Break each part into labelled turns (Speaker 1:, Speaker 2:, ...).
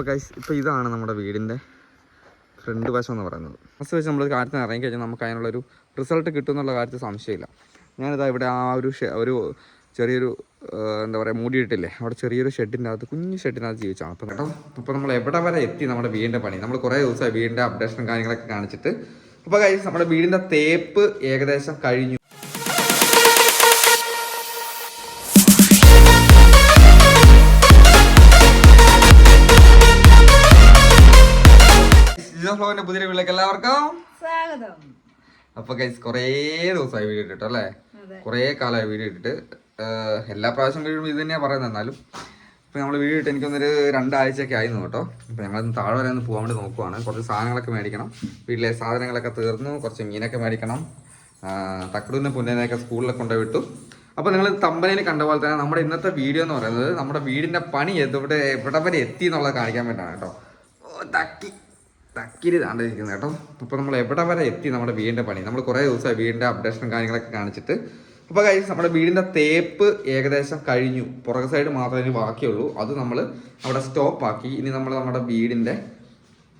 Speaker 1: അപ്പോൾ ഗൈസ് ഇപ്പോൾ ഇതാണ് നമ്മുടെ വീടിന്റെ ഫ്രണ്ട് വശം എന്ന് പറയുന്നത് ഫസ്റ്റ് വെച്ച് നമ്മൾ കാര്യത്തിന് ഇറങ്ങി കഴിഞ്ഞാൽ നമുക്ക് അതിനുള്ളൊരു റിസൾട്ട് കിട്ടും എന്നുള്ള കാര്യത്തിൽ സംശയമില്ല. ഞാനിതാ ഇവിടെ ആ ഒരു ഒരു ചെറിയൊരു എന്താ പറയുക മൂടിയിട്ടില്ലേ? അവിടെ ചെറിയൊരു ഷെഡിന്റെ അകത്ത് കുഞ്ഞു ഷെഡിനകത്ത് ജീവിച്ചാണ് അപ്പം കേട്ടോ അപ്പോൾ നമ്മൾ എവിടെ വരെ എത്തി നമ്മുടെ വീടിന്റെ പണി? നമ്മൾ കുറേ ദിവസമായി വീടിന്റെ അപ്ഡേഷനും കാര്യങ്ങളൊക്കെ കാണിച്ചിട്ട്. അപ്പോൾ ഗൈസ് നമ്മുടെ വീടിന്റെ തേപ്പ് ഏകദേശം കഴിഞ്ഞു. ജിജോ ഫ്ലോവിന്റെ പുതിയ വീട്ടിലേക്ക് എല്ലാവർക്കും
Speaker 2: സ്വാഗതം.
Speaker 1: അപ്പൊ ഗൈസ് കുറേ ദിവസമായി വീഡിയോ ഇട്ടിട്ടോ അല്ലേ? കൊറേ കാലമായി വീഡിയോ ഇട്ടിട്ട് എല്ലാ പ്രാവശ്യം കഴിയുമ്പോൾ ഇത് തന്നെയാണ് പറയുന്നത് എന്നാലും. ഇപ്പൊ നമ്മൾ വീഡിയോ ഇട്ട് എനിക്കൊന്നൊരു രണ്ടാഴ്ചയൊക്കെ ആയിരുന്നു കേട്ടോ. അപ്പൊ ഞങ്ങൾ താഴെ വരെ ഒന്ന് പോകാൻ വേണ്ടി നോക്കുവാണ്. കുറച്ച് സാധനങ്ങളൊക്കെ മേടിക്കണം. വീട്ടിലെ സാധനങ്ങളൊക്കെ തീർന്നു കുറച്ച് മീനൊക്കെ മേടിക്കണം. തക്കടൂരിനെ പുന്നേനെയൊക്കെ സ്കൂളിലൊക്കെ കൊണ്ടുപോയി വിട്ടു. അപ്പോൾ നിങ്ങൾ തമ്പനയിൽ കണ്ട പോലെ തന്നെ നമ്മുടെ ഇന്നത്തെ വീഡിയോ എന്ന് പറയുന്നത് നമ്മുടെ വീടിന്റെ പണി എവിടെ എവിടെ വരെ എത്തി എന്നുള്ളത് കാണിക്കാൻ വേണ്ടിയാണ് കേട്ടോ. തക്കി. തക്കിരി താണ്ടിരിക്കുന്നത് കേട്ടോ. അപ്പോൾ നമ്മൾ എവിടെ വരെ എത്തി നമ്മുടെ വീടിന്റെ പണി? നമ്മൾ കുറേ ദിവസമായി വീടിന്റെ അപ്ഡേഷനും കാര്യങ്ങളൊക്കെ കാണിച്ചിട്ട്. അപ്പോൾ കഴിച്ച് നമ്മുടെ വീടിന്റെ തേപ്പ് ഏകദേശം കഴിഞ്ഞു. പുറകെ സൈഡ് മാത്രമേ ഇനി ബാക്കിയുള്ളൂ. അത് നമ്മൾ അവിടെ സ്റ്റോപ്പ് ആക്കി. ഇനി നമ്മൾ നമ്മുടെ വീടിന്റെ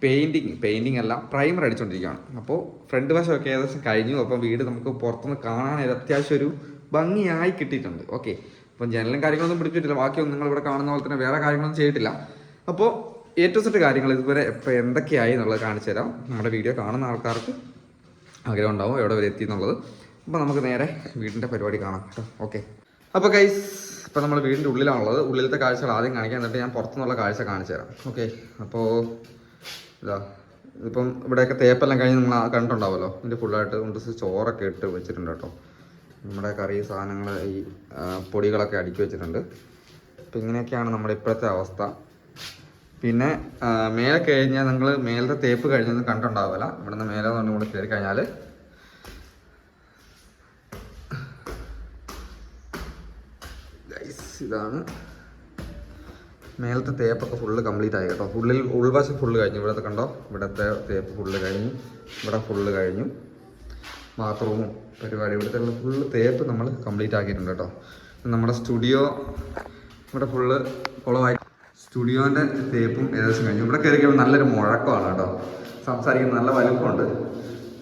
Speaker 1: പെയിന്റിങ് പെയിന്റിങ് അല്ല പ്രൈമർ അടിച്ചുകൊണ്ടിരിക്കുകയാണ് അപ്പോൾ ഫ്രണ്ട് വശമൊക്കെ ഏകദേശം കഴിഞ്ഞു. അപ്പോൾ വീട് നമുക്ക് പുറത്തുനിന്ന് കാണാൻ അത്യാവശ്യം ഒരു ഭംഗിയായി കിട്ടിയിട്ടുണ്ട്. ഓക്കെ അപ്പം ജനലും കാര്യങ്ങളൊന്നും പിടിച്ചിട്ടില്ല. ബാക്കിയൊന്നും നിങ്ങൾ ഇവിടെ കാണുന്ന പോലെ തന്നെ വേറെ കാര്യങ്ങളൊന്നും ചെയ്തിട്ടില്ല. അപ്പോൾ ടു സെറ്റ് കാര്യങ്ങൾ ഇതുവരെ ഇപ്പോൾ എന്തൊക്കെയായി എന്നുള്ളത് കാണിച്ചു തരാം. നമ്മുടെ വീഡിയോ കാണുന്ന ആൾക്കാർക്ക് ആഗ്രഹം ഉണ്ടാവും എവിടെ വരെ എത്തി എന്നുള്ളത്. അപ്പോൾ നമുക്ക് നേരെ വീടിന്റെ പരിപാടി കാണാം കേട്ടോ. ഓക്കെ അപ്പോൾ കൈസ് ഇപ്പോൾ നമ്മൾ വീടിന്റെ ഉള്ളിലാണുള്ളത്. ഉള്ളിലത്തെ കാഴ്ചകൾ ആദ്യം കാണിക്കാം. എന്നിട്ട് ഞാൻ പുറത്തുനിന്നുള്ള കാഴ്ച കാണിച്ചു തരാം. ഓക്കെ അപ്പോൾ ഇതാ ഇപ്പം ഇവിടെയൊക്കെ തേപ്പെല്ലാം കഴിഞ്ഞ് നിങ്ങൾ കണ്ടിട്ടുണ്ടാവുമല്ലോ. ഇതിന്റെ ഫുള്ളായിട്ട് കൊണ്ട് ചോറൊക്കെ ഇട്ട് വെച്ചിട്ടുണ്ട് കേട്ടോ. നമ്മുടെ കറി സാധനങ്ങൾ ഈ പൊടികളൊക്കെ അടുക്കി വെച്ചിട്ടുണ്ട്. അപ്പം ഇങ്ങനെയൊക്കെയാണ് നമ്മുടെ ഇപ്പോഴത്തെ അവസ്ഥ. പിന്നെ മേലെ കഴിഞ്ഞാൽ നിങ്ങൾ മേലത്തെ തേപ്പ് കഴിഞ്ഞൊന്നും കണ്ടിട്ടുണ്ടാവില്ല. ഇവിടുന്ന് മേലെ നിന്ന് കൂടെ കയറി കഴിഞ്ഞാൽ ഇതാണ്. മേലത്തെ തേപ്പൊക്കെ ഫുള്ള് കംപ്ലീറ്റ് ആയി കേട്ടോ. ഫുള്ളിൽ ഉൾവശം ഫുള്ള് കഴിഞ്ഞു. ഇവിടുത്തെ കണ്ടോ? ഇവിടുത്തെ തേപ്പ് ഫുള്ള് കഴിഞ്ഞു. ഇവിടെ ഫുള്ള് കഴിഞ്ഞു. ബാത്റൂമും പരിപാടി ഇവിടുത്തെ ഫുള്ള് തേപ്പ് നമ്മൾ കംപ്ലീറ്റ് ആക്കിയിട്ടുണ്ട് കേട്ടോ. നമ്മുടെ സ്റ്റുഡിയോ ഇവിടെ ഫുള്ള് കുളമായി സ്റ്റുഡിയോന്റെ തേപ്പും ഏകദേശം കഴിഞ്ഞു. ഇവിടെ കയറി കഴിയുമ്പോൾ നല്ലൊരു മുഴക്കമാണ് കേട്ടോ. സംസാരിക്കുന്ന നല്ല വലുപ്പമുണ്ട്.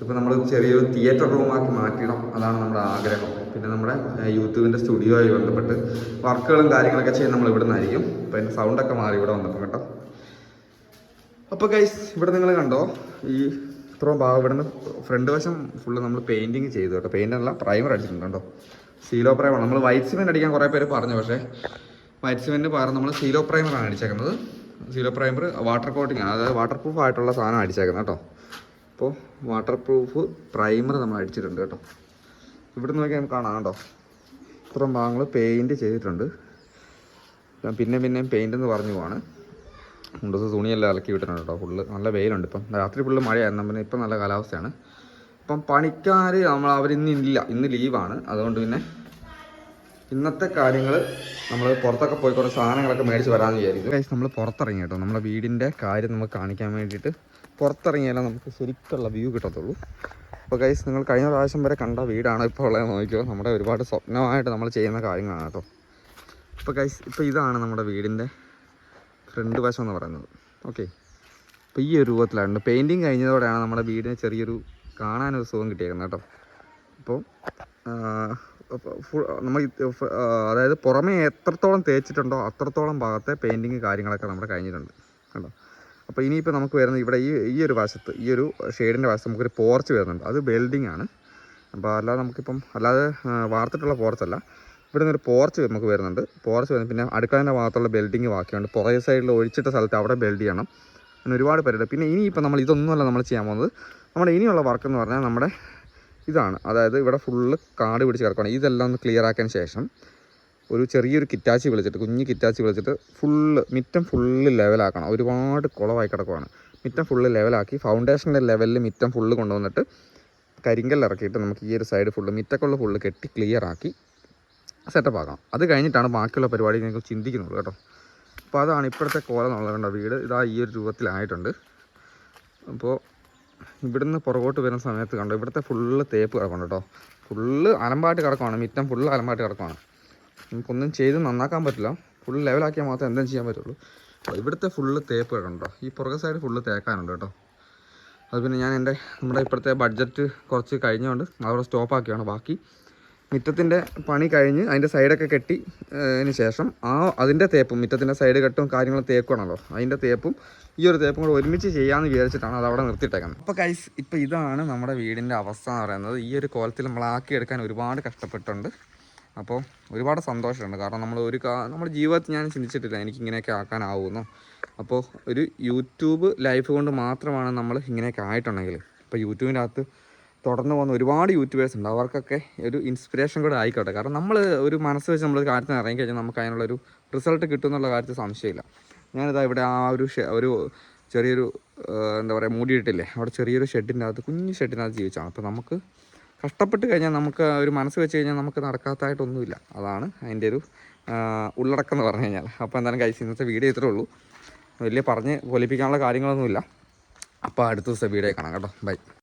Speaker 1: ഇപ്പോൾ നമ്മൾ ചെറിയൊരു തിയേറ്റർ റൂമാക്കി മാറ്റണം അതാണ് നമ്മുടെ ആഗ്രഹം. പിന്നെ നമ്മുടെ സ്റ്റുഡിയോ ആയി ബന്ധപ്പെട്ട് വർക്കുകളും കാര്യങ്ങളൊക്കെ ചെയ്യാൻ നമ്മൾ ഇവിടെ നിന്നായിരിക്കും അപ്പോൾ സൗണ്ട് സൗണ്ടൊക്കെ മാറി ഇവിടെ വന്നപ്പോൾ കേട്ടോ. അപ്പോൾ ഗൈസ് ഇവിടെ നിങ്ങൾ കണ്ടോ? ഈ ഇത്രയും ഭാഗം ഇവിടുന്ന് ഫ്രണ്ട് വശം ഫുള്ള് നമ്മൾ പെയിന്റിങ് ചെയ്തു കേട്ടോ. പെയിന്റ് അല്ല പ്രൈമർ അടിച്ചിട്ടുണ്ട് കേട്ടോ. സീലോ പ്രൈമർ നമ്മൾ വൈറ്റ് സിമെന്റ് അടിക്കാൻ കുറേ പേര് പറഞ്ഞു പക്ഷേ വൈറ്റ് സിമെന്റ് പകരം നമ്മൾ സീലോ പ്രൈമറാണ് അടിച്ചേക്കുന്നത്. സീലോ പ്രൈമർ വാട്ടർ കോട്ടിംഗ് ആണ്. അതായത് വാട്ടർ പ്രൂഫ് ആയിട്ടുള്ള സാധനം അടിച്ചേക്കുന്നത് കേട്ടോ. അപ്പോൾ വാട്ടർ പ്രൂഫ് പ്രൈമർ നമ്മൾ അടിച്ചിട്ടുണ്ട് കേട്ടോ. ഇവിടെ നിന്ന് നോക്കിയാൽ കാണാം കേട്ടോ. ഇത്രയും ഭാഗങ്ങൾ പെയിന്റ് ചെയ്തിട്ടുണ്ട്. പിന്നെ പിന്നെയും പെയിന്റ് എന്ന് പറഞ്ഞു പോവാണ്. രണ്ട് ദിവസം തുണിയെല്ലാം ഇളക്കി വിട്ടിട്ടുണ്ട് കേട്ടോ. ഫുള്ള് നല്ല വെയിലുണ്ട് ഇപ്പം. രാത്രി ഫുള്ള് മഴയായിരുന്നു. പിന്നെ ഇപ്പം നല്ല കാലാവസ്ഥയാണ്. ഇപ്പം പണിക്കാർ നമ്മൾ അവരിന്ന് ഇല്ല. ഇന്ന് ലീവാണ് അതുകൊണ്ട് പിന്നെ ഇന്നത്തെ കാര്യങ്ങൾ നമ്മൾ പുറത്തൊക്കെ പോയി കുറേ സാധനങ്ങളൊക്കെ മേടിച്ച് വരാമെന്ന് വിചാരിക്കും കഴിച്ച് നമ്മൾ പുറത്തിറങ്ങി കേട്ടോ. നമ്മുടെ വീടിന്റെ കാര്യം നമുക്ക് കാണിക്കാൻ വേണ്ടിയിട്ട് പുറത്തിറങ്ങിയാലേ നമുക്ക് ശരിക്കുള്ള വ്യൂ കിട്ടത്തുള്ളൂ. അപ്പോൾ കൈസ് നിങ്ങൾ കഴിഞ്ഞ പ്രാവശ്യം വരെ കണ്ട വീടാണ് ഇപ്പോൾ ഉള്ളത് നോക്കിയോ നമ്മുടെ ഒരുപാട് സ്വപ്നമായിട്ട് നമ്മൾ ചെയ്യുന്ന കാര്യങ്ങളാണ് കേട്ടോ. അപ്പോൾ കൈസ് ഇപ്പോൾ ഇതാണ് നമ്മുടെ വീടിന്റെ ഫ്രണ്ട് വശം എന്ന് പറയുന്നത്. ഓക്കെ അപ്പോൾ ഈ ഒരു രൂപത്തിലാണ് പെയിന്റിങ് കഴിഞ്ഞതോടെയാണ് നമ്മുടെ വീടിന് ചെറിയൊരു കാണാനൊരു സുഖം കിട്ടിയേക്കുന്നത് കേട്ടോ. അപ്പോൾ നമ്മൾ അതായത് പുറമേ എത്രത്തോളം തേച്ചിട്ടുണ്ടോ അത്രത്തോളം ഭാഗത്തെ പെയിന്റിങ് കാര്യങ്ങളൊക്കെ നമ്മുടെ കഴിഞ്ഞിട്ടുണ്ട്. കണ്ടോ? അപ്പോൾ ഇനിയിപ്പോൾ നമുക്ക് വരുന്നത് ഇവിടെ ഈ ഈ ഒരു വശത്ത് ഈ ഒരു ഷെയ്ഡിന്റെ വശത്ത് നമുക്കൊരു പോർച്ച് വരുന്നുണ്ട്. അത് ബിൽഡിംഗ് ആണ്. അപ്പോൾ അല്ലാതെ നമുക്കിപ്പം അല്ലാതെ വാർത്തിട്ടുള്ള പോർച്ചല്ല ഇവിടെ നിന്നൊരു പോർച്ച് നമുക്ക് വരുന്നുണ്ട്. പോർച്ച് വരുന്നത് പിന്നെ അടുക്കളേന്റെ ഭാഗത്തുള്ള ബെൽഡിങ് ബാക്കിയുണ്ട്. പുറകെ സൈഡിൽ ഒഴിച്ചിട്ട സ്ഥലത്ത് അവിടെ ബിൽഡ് ചെയ്യണം. അങ്ങനെ ഒരുപാട് പേരുണ്ട് പിന്നെ ഇനിയിപ്പോൾ നമ്മൾ ഇതൊന്നുമല്ല നമ്മൾ ചെയ്യാൻ പോകുന്നത്. നമ്മുടെ ഇനിയുള്ള വർക്ക് എന്ന് പറഞ്ഞാൽ നമ്മുടെ ഇതാണ്. അതായത് ഇവിടെ ഫുള്ള് കാട് പിടിച്ച് കിടക്കുകയാണ് ഇതെല്ലാം ഒന്ന് ക്ലിയർ ആക്കിയതിന് ശേഷം ഒരു ചെറിയൊരു കിറ്റാച്ചി വിളിച്ചിട്ട് കുഞ്ഞ് കിറ്റാച്ചി വിളിച്ചിട്ട് ഫുള്ള് മിറ്റം ഫുള്ള് ലെവലാക്കണം ഒരുപാട് കുളമായി കിടക്കുവാണ്. മിറ്റം ഫുള്ള് ലെവലാക്കി ഫൗണ്ടേഷന്റെ ലെവലിൽ മിറ്റം ഫുള്ള് കൊണ്ടുവന്നിട്ട് കരിങ്കല്ല് ഇറക്കിയിട്ട് നമുക്ക് ഈ ഒരു സൈഡ് ഫുള്ള് മിറ്റക്കുള്ള ഫുള്ള് കെട്ടി ക്ലിയർ ആക്കി സെറ്റപ്പ് ആക്കാം അത് കഴിഞ്ഞിട്ടാണ് ബാക്കിയുള്ള പരിപാടി നിങ്ങൾക്ക് ചിന്തിക്കുന്നത് കേട്ടോ. അപ്പോൾ അതാണ് ഇപ്പോഴത്തെ കോലം എന്നുള്ളത് വീട്. ഇതാ ഈ ഒരു രൂപത്തിലായിട്ടുണ്ട്. അപ്പോൾ ഇവിടുന്ന് പുറകോട്ട് വരുന്ന സമയത്ത് കണ്ടോ ഇവിടുത്തെ ഫുള്ള് തേപ്പ് കിടക്കണം കേട്ടോ. ഫുള്ള് അലമ്പായിട്ട് കിടക്കുവാണ് മിറ്റം ഫുള്ള് അലമ്പായിട്ട് കിടക്കുവാണ്. നമുക്കൊന്നും ചെയ്ത് നന്നാക്കാൻ പറ്റില്ല. ഫുൾ ലെവലാക്കിയാൽ മാത്രം എന്തും ചെയ്യാൻ പറ്റുള്ളൂ. ഇവിടുത്തെ ഫുള്ള് തേപ്പ് കണ്ടോ ഈ പുറകെ സൈഡ് ഫുള്ള് തേക്കാനുണ്ട് കേട്ടോ. അത് പിന്നെ ഞാൻ എന്റെ നമ്മുടെ ഇപ്പോഴത്തെ ബഡ്ജറ്റ് കുറച്ച് കഴിഞ്ഞുകൊണ്ട് അവിടെ സ്റ്റോപ്പാക്കിയാണ് ബാക്കി മുറ്റത്തിന്റെ പണി കഴിഞ്ഞ് അതിന്റെ സൈഡൊക്കെ കെട്ടി അതിന് ശേഷം ആ അതിന്റെ തേപ്പും മുറ്റത്തിന്റെ സൈഡ് കെട്ടും കാര്യങ്ങളും തേക്കുവാണല്ലോ. അതിന്റെ തേപ്പും ഈ ഒരു തേപ്പും കൂടെ ഒരുമിച്ച് ചെയ്യാമെന്ന് വിചാരിച്ചിട്ടാണ് അത് അവിടെ നിർത്തിയിട്ടേക്കുന്നത്. അപ്പോൾ കൈസ് ഇപ്പോൾ ഇതാണ് നമ്മുടെ വീടിന്റെ അവസ്ഥ എന്ന് പറയുന്നത്. ഈ ഒരു കോലത്തിൽ നമ്മളാക്കി എടുക്കാൻ ഒരുപാട് കഷ്ടപ്പെട്ടുണ്ട് അപ്പോൾ ഒരുപാട് സന്തോഷമുണ്ട്. കാരണം നമ്മൾ ഒരു നമ്മുടെ ജീവിതത്തിൽ ഞാൻ ചിന്തിച്ചിട്ടില്ല എനിക്കിങ്ങനെയൊക്കെ ആക്കാനാവുമെന്നോ. അപ്പോൾ ഒരു യൂട്യൂബ് ലൈഫ് കൊണ്ട് മാത്രമാണ് നമ്മൾ ഇങ്ങനെയൊക്കെ ആയിട്ടുണ്ടെങ്കിൽ. ഇപ്പോൾ യൂട്യൂബിന്റെ അകത്ത് തുടർന്ന് പോകുന്ന ഒരുപാട് യൂട്യൂബേഴ്സ് ഉണ്ട്. അവർക്കൊക്കെ ഒരു ഇൻസ്പിറേഷൻ കൂടെ ആയിക്കോട്ടെ. കാരണം നമ്മൾ ഒരു മനസ്സ് വെച്ച് നമ്മൾ കാര്യത്തിന് ഇറങ്ങി കഴിഞ്ഞാൽ നമുക്ക് അതിനുള്ളൊരു റിസൾട്ട് കിട്ടും എന്നുള്ള കാര്യത്തിൽ സംശയമില്ല. ഞാനിതാ ഇവിടെ ആ ഒരു ഒരു ചെറിയൊരു എന്താ പറയുക മൂടിയിട്ടില്ലേ? അവിടെ ചെറിയൊരു ഷെഡിന്റെ അകത്ത് കുഞ്ഞു ഷെഡിനകത്ത് ജീവിച്ചാണ്. അപ്പോൾ നമുക്ക് കഷ്ടപ്പെട്ട് കഴിഞ്ഞാൽ നമുക്ക് ഒരു മനസ്സ് വെച്ച് കഴിഞ്ഞാൽ നമുക്ക് നടക്കാത്തതായിട്ടൊന്നുമില്ല അതാണ് അതിന്റെ ഒരു ഉള്ളടക്കം എന്ന് പറഞ്ഞു കഴിഞ്ഞാൽ അപ്പോൾ എന്തായാലും കഴിച്ച് ഇന്നത്തെ വീഡിയോ ഇത്രേ ഉള്ളൂ. വലിയ പറഞ്ഞ് പൊലിപ്പിക്കാനുള്ള കാര്യങ്ങളൊന്നുമില്ല. അപ്പോൾ അടുത്ത ദിവസം വീഡിയോ കാണാം കേട്ടോ. ബൈ